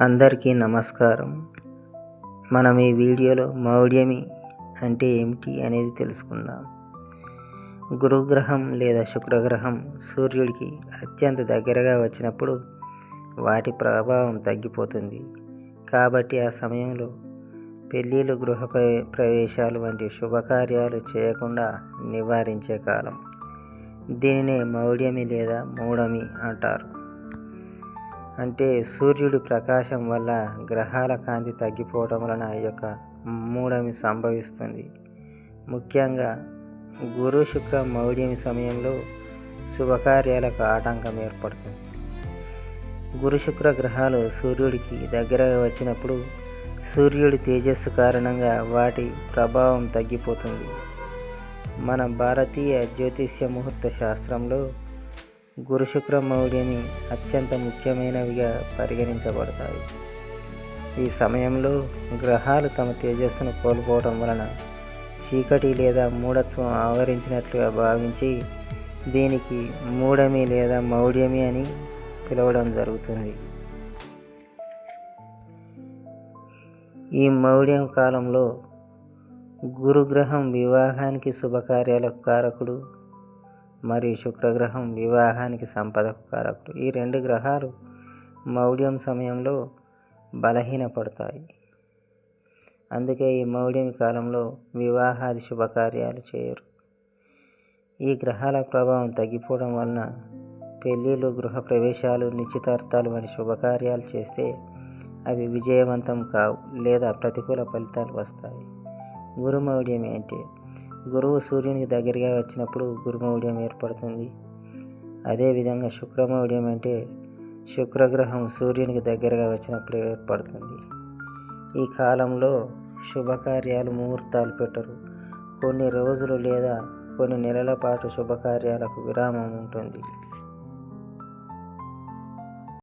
అందరికీ నమస్కారం. మనం ఈ వీడియోలో మౌఢ్యమి అంటే ఏమిటి అనేది తెలుసుకుందాం. గురుగ్రహం లేదా శుక్రగ్రహం సూర్యుడికి అత్యంత దగ్గరగా వచ్చినప్పుడు వాటి ప్రభావం తగ్గిపోతుంది. కాబట్టి ఆ సమయంలో పెళ్ళిళ్ళు గృహ ప్ర- ప్రవేశాలు వంటి శుభకార్యాలు చేయకుండా నివారించే కాలం. దీనినే మౌఢ్యమి లేదా మూఢమి అంటారు. అంటే సూర్యుడి ప్రకాశం వల్ల గ్రహాల కాంతి తగ్గిపోవడం వలన ఈ యొక్క మూఢమి సంభవిస్తుంది. ముఖ్యంగా గురు శుక్ర మౌఢ్యమి సమయంలో శుభకార్యాలకు ఆటంకం ఏర్పడుతుంది. గురు శుక్ర గ్రహాలు సూర్యుడికి దగ్గరగా వచ్చినప్పుడు సూర్యుడి తేజస్సు కారణంగా వాటి ప్రభావం తగ్గిపోతుంది. మన భారతీయ జ్యోతిష్య ముహూర్త శాస్త్రంలో గురు అత్యంత ముఖ్యమైనవిగా పరిగణించబడతాయి. ఈ సమయంలో గ్రహాలు తమ తేజస్సును కోల్పోవడం వలన చీకటి లేదా మూఢత్వం ఆవరించినట్లుగా భావించి దీనికి మూఢమి లేదా మౌఢ్యమి అని పిలవడం జరుగుతుంది. ఈ మౌఢ్యం కాలంలో గురుగ్రహం వివాహానికి శుభకార్యాలకు కారకుడు మరియు శుక్రగ్రహం వివాహానికి సంపదకు కారకుడు. ఈ రెండు గ్రహాలు మౌఢ్యం సమయంలో బలహీనపడతాయి. అందుకే ఈ మౌఢ్యం కాలంలో వివాహాది శుభకార్యాలు చేయరు. ఈ గ్రహాల ప్రభావం తగ్గిపోవడం వలన పెళ్ళిళ్ళు గృహ ప్రవేశాలు నిశ్చితార్థాలు వంటి శుభకార్యాలు చేస్తే అవి విజయవంతం కావు లేదా ప్రతికూల ఫలితాలు వస్తాయి. గురుమౌఢ్యం ఏంటి? గురువు సూర్యునికి దగ్గరగా వచ్చినప్పుడు గురుమౌఢ్యం ఏర్పడుతుంది. అదేవిధంగా శుక్రమౌఢ్యం అంటే శుక్రగ్రహం సూర్యునికి దగ్గరగా వచ్చినప్పుడు ఏర్పడుతుంది. ఈ కాలంలో శుభకార్యాలు ముహూర్తాలు పెట్టరు. కొన్ని రోజులు లేదా కొన్ని నెలల పాటు శుభకార్యాలకు విరామం ఉంటుంది.